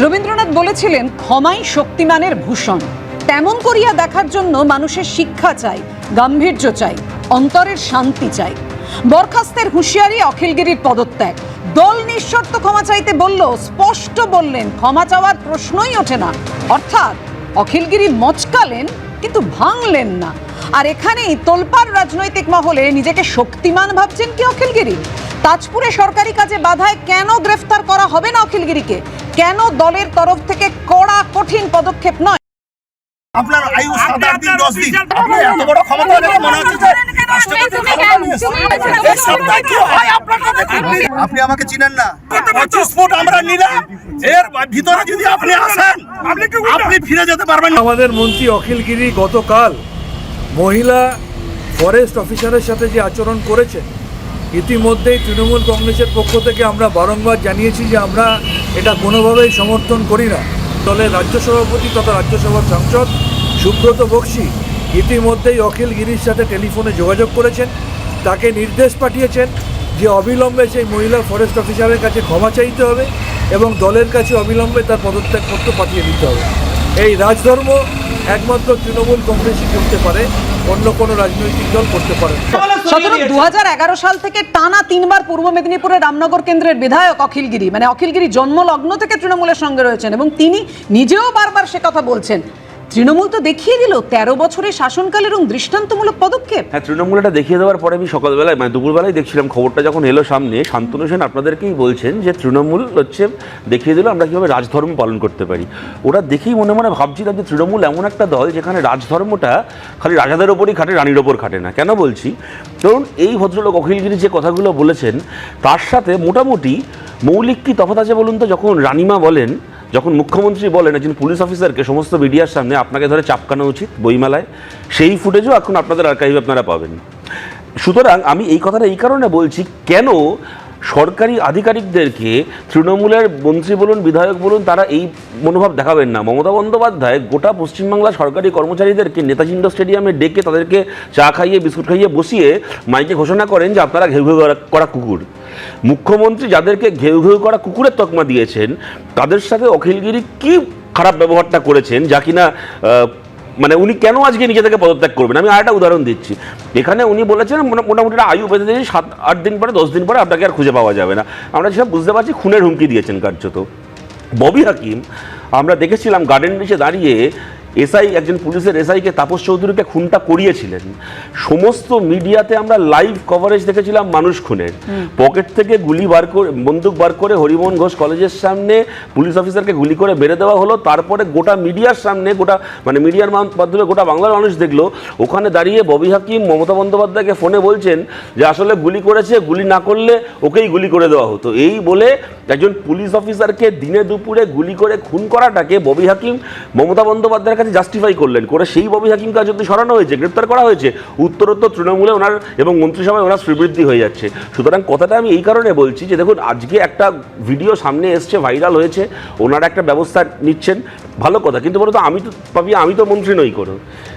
রবীন্দ্রনাথ বলেছিলেন, ক্ষমাই শক্তিমানের ভূষণ। তেমন করিয়া দেখার জন্য মানুষের শিক্ষা চাই, গাম্ভীর্য চাই, অন্তরের শান্তি চাই। বরখাস্তের হুঁশিয়ারি অখিলগিরির পদত্যাগ। দল নিঃশর্ত ক্ষমা চাইতে বলল স্পষ্ট বললেন, ক্ষমা চাওয়ার প্রশ্নই ওঠে না। অর্থাৎ অখিলগিরি মচকালেন, কিন্তু ভাঙলেন না। আর এখানেই তোলপাড় রাজনৈতিক মহলে নিজেকে শক্তিমান ভাবছেন কি অখিলগিরি? তাজপুরে সরকারি কাজে বাধায় কেন গ্রেফতার করা হবে না অখিলগিরিকে? কেন দলের তরফ থেকে কড়া কঠিন পদক্ষেপ নয়? আপনার আয়ু সাত আট দিন দশ দিন। আপনি এত বড় ক্ষমতা দেখে মনে হচ্ছে যে রাষ্ট্রপতির ক্ষমতা নিয়েছেন। সপ্তাহে কি হয়? আপনার সাথে? আপনি- আপনি আমাকে চিনেন না। পঁচিশ ফুট আমরা নিলাম। এর ভিতরে যদি আপনি আসেন আপনি ফিরে যেতে পারবেন না। আমাদের মন্ত্রী অখিল গিরি গতকাল মহিলা ফরেস্ট অফিসারের সাথে যে আচরণ করেছে ইতিমধ্যেই তৃণমূল কংগ্রেসের পক্ষ থেকে আমরা বারংবার জানিয়েছি যে আমরা এটা কোনোভাবেই সমর্থন করি না। দলের রাজ্য সভাপতি তথা রাজ্যসভার সাংসদ সুব্রত বক্সি ইতিমধ্যেই অখিল গিরির সাথে টেলিফোনে যোগাযোগ করেছেন, তাকে নির্দেশ পাঠিয়েছেন যে অবিলম্বে সেই মহিলা ফরেস্ট অফিসারের কাছে ক্ষমা চাইতে হবে এবং দলের কাছে অবিলম্বে তার পদত্যাগপত্র পাঠিয়ে দিতে হবে। এই রাজধর্ম একমাত্র তৃণমূল কংগ্রেসই করতে পারে। অন্য কোনো রাজনৈতিক দল করতে পারে। দু সাল থেকে টানা তিনবার পূর্ব মেদিনীপুরের রামনগর কেন্দ্রের বিধায়ক অখিলগিরি। মানে অখিলগিরি জন্মলগ্ন থেকে তৃণমূলের সঙ্গে রয়েছেন এবং তিনি নিজেও বারবার সে কথা বলছেন। তৃণমূল তো দেখিয়ে দিল, তেরো বছরের শাসনকাল এবং দৃষ্টান্তমূলক পদক্ষেপ। হ্যাঁ তৃণমূল এটা দেখিয়ে দেওয়ার পরে আমি সকালবেলায় মানে দুপুরবেলায় দেখছিলাম, খবরটা যখন এলো সামনে, শান্তনু সেন আপনাদেরকেই বলছেন যে তৃণমূল হচ্ছে দেখিয়ে দিল আমরা কীভাবে রাজধর্ম পালন করতে পারি। ওরা দেখেই মনে মনে ভাবছিলাম যে তৃণমূল এমন একটা দল যেখানে রাজধর্মটা খালি রাজাদের ওপরই খাটে, রানীর ওপর খাটে না। কেন বলছি? কারণ এই ভদ্রলোক অখিলগিরি যে কথাগুলো বলেছেন, তার সাথে মোটামুটি মৌলিক কি তফাৎ আছে বলুন তো? যখন রানিমা বলেন যখন মুখ্যমন্ত্রী বলেন, একজন পুলিশ অফিসারকে সমস্ত মিডিয়ার সামনে আপনাকে ধরে চাপকানো উচিত বইমেলায়, সেই ফুটেজও এখন আপনাদের আর্কাইভে আপনারা পাবেন। সুতরাং আমি এই কথাটা এই কারণে বলছি, কেন সরকারি আধিকারিকদেরকে তৃণমূলের মন্ত্রী বলুন, বিধায়ক বলুন, তারা এই মনোভাব দেখাবেন না। মমতা বন্দ্যোপাধ্যায় গোটা পশ্চিমবাংলা সরকারি কর্মচারীদেরকে নেতাজি ইন্ডোর স্টেডিয়ামে ডেকে তাদেরকে চা খাইয়ে, বিস্কুট খাইয়ে বসিয়ে মাইকে ঘোষণা করেন যে, আপনারা ঘেউ ঘেউ করা- করা কুকুর। মুখ্যমন্ত্রী যাদেরকে ঘেউ ঘেউ করা কুকুরের তকমা দিয়েছেন, তাদের সাথে অখিলগিরি কি খারাপ ব্যবহারটা করেছেন, যা কিনা মানে উনি কেন আজকে নিজে থেকে পদত্যাগ করবেন? আমি আরেকটা উদাহরণ দিচ্ছি। এখানে উনি বলেছেন মোটামুটি আয়ু পেতে দিয়েছে, সাত, আট দিন পরে, দশ দিন পরে আপনাকে আর খুঁজে পাওয়া যাবে না। আমরা সেটা বুঝতে পারছি, খুনের হুমকি দিয়েছেন কার্যত। ববি হাকিম, আমরা দেখেছিলাম গার্ডেন নিচে দাঁড়িয়ে এসআই একজন পুলিশের এসআইকে তাপস চৌধুরীকে খুনটা করিয়েছিলেন। সমস্ত মিডিয়াতে আমরা লাইভ কভারেজ দেখেছিলাম মানুষ খুনের। পকেট থেকে গুলি বার করে বন্দুক বার করে হরিমোহন ঘোষ কলেজের সামনে পুলিশ অফিসারকে গুলি করে বেড়ে দেওয়া হলো। তারপরে গোটা মিডিয়ার সামনে গোটা মানে মিডিয়ার মাধ্যমে গোটা বাংলার মানুষ দেখল। ওখানে দাঁড়িয়ে ববি হাকিম মমতা বন্দ্যোপাধ্যায়কে ফোনে বলছেন যে আসলে গুলি করেছে গুলি না করলে ওকেই গুলি করে দেওয়া হতো। এই বলে একজন পুলিশ অফিসারকে দিনে দুপুরে গুলি করে খুন করাটাকে ববি হাকিম মমতা বন্দ্যোপাধ্যায়ের কাছে জাস্টিফাই করলেন। করে সেই ববি হাকিমকে আজ যদি সরানো হয়েছে গ্রেপ্তার করা হয়েছে। উত্তরোত্তর তৃণমূলে ওনার এবং মন্ত্রিসভায় ওনার শ্রীবৃদ্ধি হয়ে যাচ্ছে। সুতরাং কথাটা আমি এই কারণে বলছি যে দেখুন আজকে একটা ভিডিও সামনে এসছে ভাইরাল হয়েছে ওনারা একটা ব্যবস্থা নিচ্ছেন ভালো কথা। কিন্তু বলতো আমি তো পাবি আমি তো মন্ত্রী নই কোনো।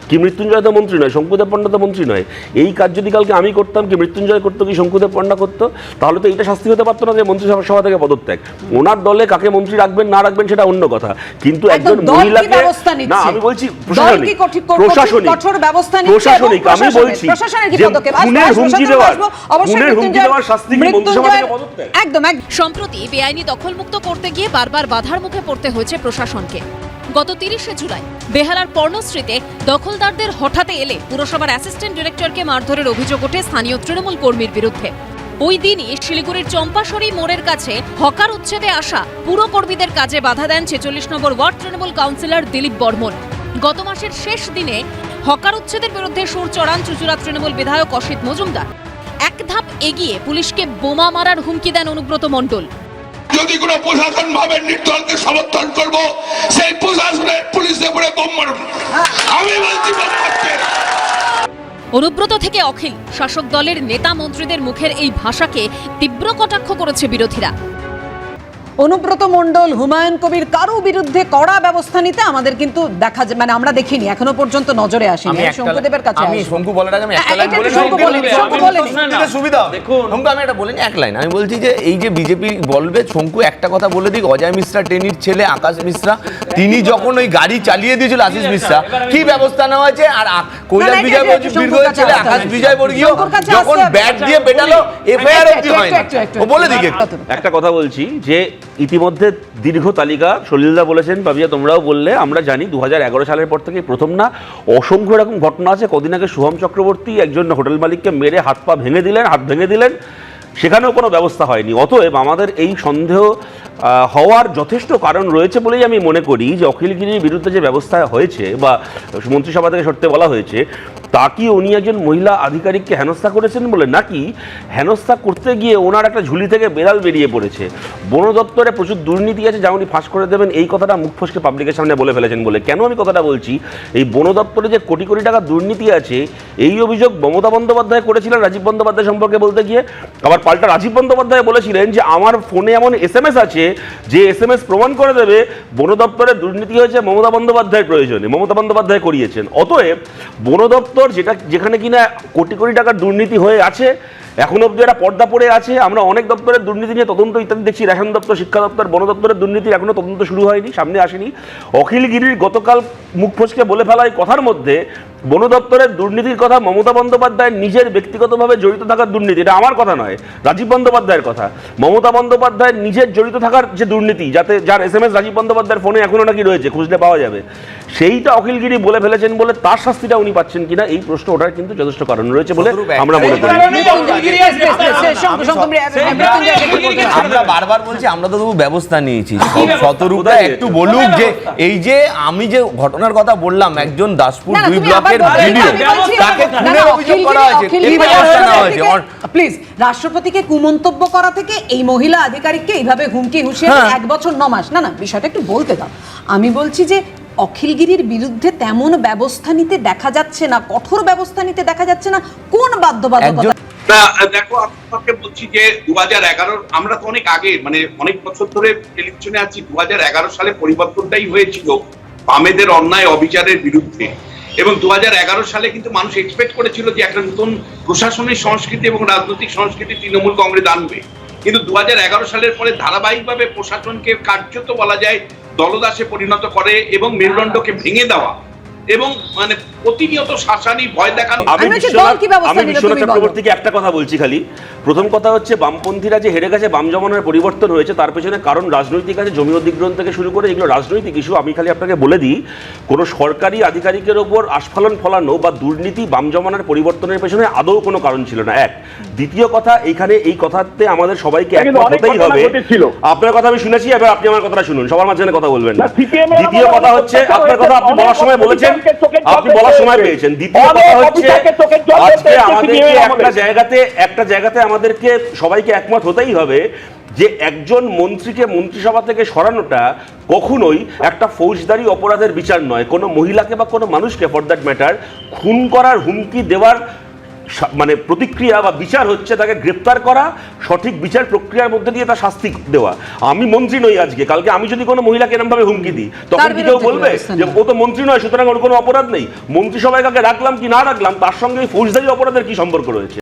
কি মৃত্যুঞ্জয় তো মন্ত্রী নয় শঙ্কুদেব পণ্ডা তো মন্ত্রী নয়। এই কাজ যদি কালকে আমি করতাম কি মৃত্যুঞ্জয় করতো কি শঙ্কুদেব পণ্ডা করতো তাহলে তো এটা শাস্তি হতে পারতো না যে মন্ত্রিসভা সভা থেকে পদত্যাগ। ওনার দলে কাকে মন্ত্রী রাখবেন না রাখবেন সেটা অন্য কথা। কিন্তু একজন মহিলাকে না আমি বলছি প্রশাসনিক কঠোর- প্রশাসনিক কঠোর ব্যবস্থা এবং প্রশাসনিক আমি বলছি প্রশাসনের কি পদক্ষেপ? খুনের হুমকি দেওয়ার খুনের হুমকি দেওয়ার শাস্তি কি মন্ত্রিসভা থেকে পদত্যাগ একদম সম্প্রতি বেআইনি দখলমুক্ত করতে গিয়ে বারবার বাধার মুখে পড়তে হয়েছে প্রশাসনকে। গত তিরিশে জুলাই বেহালার পর্ণশ্রীতে দখলদারদের হঠাৎ এলে পুরসভার অ্যাসিস্ট্যান্ট ডিরেক্টরকে মারধরের অভিযোগ ওঠে স্থানীয় তৃণমূল কর্মীর বিরুদ্ধে। ওই দিনই শিলিগুড়ির চম্পাশরী মোড়ের কাছে হকার উচ্ছেদে আসা পুরো কর্মীদের কাজে বাধা দেন ছেচল্লিশ number ward Trinamool councillor Dilip Barman. গত মাসের শেষ দিনে হকার উচ্ছেদের বিরুদ্ধে সুর চড়ান চুচুড়া তৃণমূল বিধায়ক অসিত মজুমদার। এক ধাপ এগিয়ে পুলিশকে বোমা মারার হুমকি দেন অনুব্রত মণ্ডল। যদি কোনো প্রশাসন ভাবে নির্দলকে সমর্থন করব সেই প্রশাসনের পুলিশের উপরে বোম মারব। আমি বলছি অনুব্রত থেকে অখিল শাসক দলের নেতা মন্ত্রীদের মুখের এই ভাষাকে তীব্র কটাক্ষ করেছে বিরোধীরা। অনুব্রত মণ্ডল হুমায়ুন কবির কারও বিরুদ্ধে কড়া ব্যবস্থা নিতে আমাদের কিন্তু দেখা যায় মানে আমরা দেখিনি এখনও পর্যন্ত নজরে আসেনি। আমি শঙ্কুদেবের কাছে আমি শঙ্কু বলার আগে আমি একটা হ্যাঁ, লাইন বলে শঙ্কু বলে শঙ্কু বলে সুবিধা সুবিধা। দেখুন। শঙ্কু আমি এটা বলিনি এক লাইন। আমি বলছি যে এই যে বিজেপি বলবে শঙ্কু একটা কথা বলে দিক। অজয় মিশ্রা টেনির ছেলে আকাশ মিশ্রা তিনি যখন ওই গাড়ি চালিয়ে দিয়েছিল আশিস মিশ্রা কি ব্যবস্থা নেওয়া হয়েছে? আর কৈলাস বিজয় বীরগয়ের ছেলে আকাশ বিজয় বর্গীয় যখন ব্যাট দিয়ে পেটালো এফআইআর অব্দি একটু, হয় ও বলে দিকে। একটা কথা বলছি যে ইতিমধ্যে দীর্ঘ তালিকা সলিলদা বলেছেন পাবিয়া তোমরাও বললে আমরা জানি দু হাজার এগারো সালের পর থেকে প্রথম না অসংখ্য এরকম ঘটনা আছে কদিন আগে শুভম চক্রবর্তী একজন হোটেল মালিককে মেরে হাত পা ভেঙে দিলেন হাত ভেঙে দিলেন। সেখানেও কোনো ব্যবস্থা হয়নি। অতএব আমাদের এই সন্দেহ হওয়ার যথেষ্ট কারণ রয়েছে বলেই আমি মনে করি যে অখিলগিরির বিরুদ্ধে যে ব্যবস্থা হয়েছে বা মন্ত্রিসভা থেকে সরতে বলা হয়েছে তা কি উনি একজন মহিলা আধিকারিককে হেনস্থা করেছেন বলে নাকি হেনস্থা করতে গিয়ে ওনার একটা ঝুলি থেকে বেড়াল বেরিয়ে পড়েছে। বন দপ্তরে প্রচুর দুর্নীতি আছে যা উনি ফাঁস করে দেবেন। এই কথাটা মুখ ফসকে পাবলিকের সামনে বলে ফেলেছেন বলে। কেন আমি কথাটা বলছি? এই বন দপ্তরে যে কোটি কোটি টাকা দুর্নীতি আছে, এই অভিযোগ মমতা বন্দ্যোপাধ্যায় করেছিলেন রাজীব বন্দ্যোপাধ্যায় সম্পর্কে বলতে গিয়ে। আবার পাল্টা রাজীব বন্দ্যোপাধ্যায় বলেছিলেন যে, আমার ফোনে এমন এস এম এস আছে যে এস এম এস প্রমাণ করে দেবে, বন দপ্তরে দুর্নীতি হয়েছে মমতা বন্দ্যোপাধ্যায়ের প্রয়োজনে। মমতা বন্দ্যোপাধ্যায় করিয়েছেন। অতএব বন দপ্তর যেটা যেখানে কিনা কোটি কোটি টাকার দুর্নীতি হয়ে আছে, এখন অব্দি একটা পর্দা পড়ে আছে, আমরা অনেক দপ্তরের দুর্নীতি নিয়ে তদন্ত ইত্যাদি দেখছি, রেশন দপ্তর, শিক্ষা দপ্তর, বন দপ্তরের দুর্নীতি এখনও তদন্ত শুরু হয়নি, সামনে আসেনি। অখিলগিরির গতকাল মুখ ফসকে বলে ফেলা এই কথার মধ্যে বন দপ্তরের দুর্নীতির কথা মমতা বন্দ্যোপাধ্যায় নিজের ব্যক্তিগতভাবে জড়িত থাকার দুর্নীতি এটা আমার কথা নয় রাজীব বন্দ্যোপাধ্যায়ের কথা মমতা বন্দ্যোপাধ্যায় নিজের জড়িত থাকার যে দুর্নীতি যাতে যার এস এম এস রাজীব বন্দ্যোপাধ্যায়ের ফোনে এখনও নাকি রয়েছে খুঁজলে পাওয়া যাবে সেইটা অখিলগিরি বলে ফেলেছেন বলে তার শাস্তিটা উনি পাচ্ছেন কিনা এই প্রশ্ন ওঠার কিন্তু যথেষ্ট কারণ রয়েছে বলে আমরা মনে করি? আমরা বারবার বলছি আমরা তো তবু ব্যবস্থা নিয়েছি শতরূপা একটু বলুক যে এই যে আমি যে ঘটনার কথা বললাম একজন দাসপুর দুই তুমি ব্লকের ভিডিও। আমি বলছি- তাকে না, না, খুনের অভিযোগ করা হয়েছে। অখিলগিরি- ব্যবস্থা নেওয়া হয়েছে। প্লিজ রাষ্ট্রপতিকে কুমন্তব্য করা থেকে এই মহিলা আধিকারিককে এইভাবে হুমকি হুঁশিয়ে হ্যাঁ। এক বছর ন মাস। না না বিষয়টা একটু বলতে দাও। আমি বলছি যে অখিলগিরির বিরুদ্ধে তেমন ব্যবস্থা নিতে দেখা যাচ্ছে না কঠোর ব্যবস্থা নিতে দেখা যাচ্ছে না। কোন বাধ্যবাধকতা? দেখো আপনাকে বলছি যে দু হাজার আমরা তো অনেক আগে মানে অনেক বছর ধরে টেলিভিশনে আছি দু হাজার এগারো সালে পরিবর্তনটাই হয়েছিল বামেদের অন্যায় অবিচারের বিরুদ্ধে। এবং দু হাজার এগারো সালে কিন্তু মানুষ এক্সপেক্ট করেছিল যে একটা নতুন প্রশাসনিক সংস্কৃতি এবং রাজনৈতিক সংস্কৃতি তৃণমূল কংগ্রেস আনবে। কিন্তু দু হাজার এগারো সালের পরে ধারাবাহিকভাবে প্রশাসনকে কার্যত বলা যায় দলদাসে পরিণত করে এবং মেরুদণ্ডকে ভেঙে দেওয়া এবং মানে প্রতিনিয়ত শাসানি ভয় দেখানো। আমি আমি বিশ্বনাথ। চক্রবর্তীকে একটা কথা বলছি খালি। প্রথম কথা হচ্ছে বামপন্থীরা যে হেরে গেছে বাম জমানার পরিবর্তন হয়েছে তার পেছনে কারণ রাজনৈতিক আছে জমি অধিগ্রহণ থেকে শুরু করে এগুলো রাজনৈতিক ইস্যু আমি খালি আপনাকে বলে দিই কোনো সরকারি আধিকারিকের ওপর আস্ফালন ফলানো বা দুর্নীতি বাম জমানার পরিবর্তনের পেছনে আদৌ কোনো কারণ ছিল না। এক। দ্বিতীয় কথা এইখানে এই কথাতে আমাদের সবাইকে একমত হতেই হবে। আপনার কথা আমি শুনেছি এবার আপনি আমার কথাটা শুনুন। সবার মাঝখানে কথা বলবেন না। দ্বিতীয় কথা হচ্ছে আপনার কথা আপনি বলার সময় বলেছেন আপনি বলার সময় পেয়েছেন। দ্বিতীয় কথা হচ্ছে আজকে আমাদেরকে একটা জায়গাতে একটা জায়গাতে আমাদেরকে সবাইকে একমত হতেই হবে যে একজন মন্ত্রীকে মন্ত্রিসভা থেকে সরানোটা কখনোই একটা ফৌজদারি অপরাধের বিচার নয়। কোনো মহিলাকে বা কোনো মানুষকে ফর দ্যাট ম্যাটার খুন করার হুমকি দেওয়ার মানে প্রতিক্রিয়া বা বিচার হচ্ছে তাকে গ্রেপ্তার করা সঠিক বিচার প্রক্রিয়ার মধ্যে দিয়ে তার শাস্তি দেওয়া। আমি মন্ত্রী নই আজকে কালকে আমি যদি কোনো মহিলাকে এরকমভাবে হুমকি দিই তখন কি কেউ বলবে যে ও তো মন্ত্রী নয় সুতরাং ওর কোনো অপরাধ নেই? মন্ত্রিসভায় কাকে রাখলাম কি না রাখলাম তার সঙ্গে ফৌজদারি অপরাধের কি সম্পর্ক রয়েছে?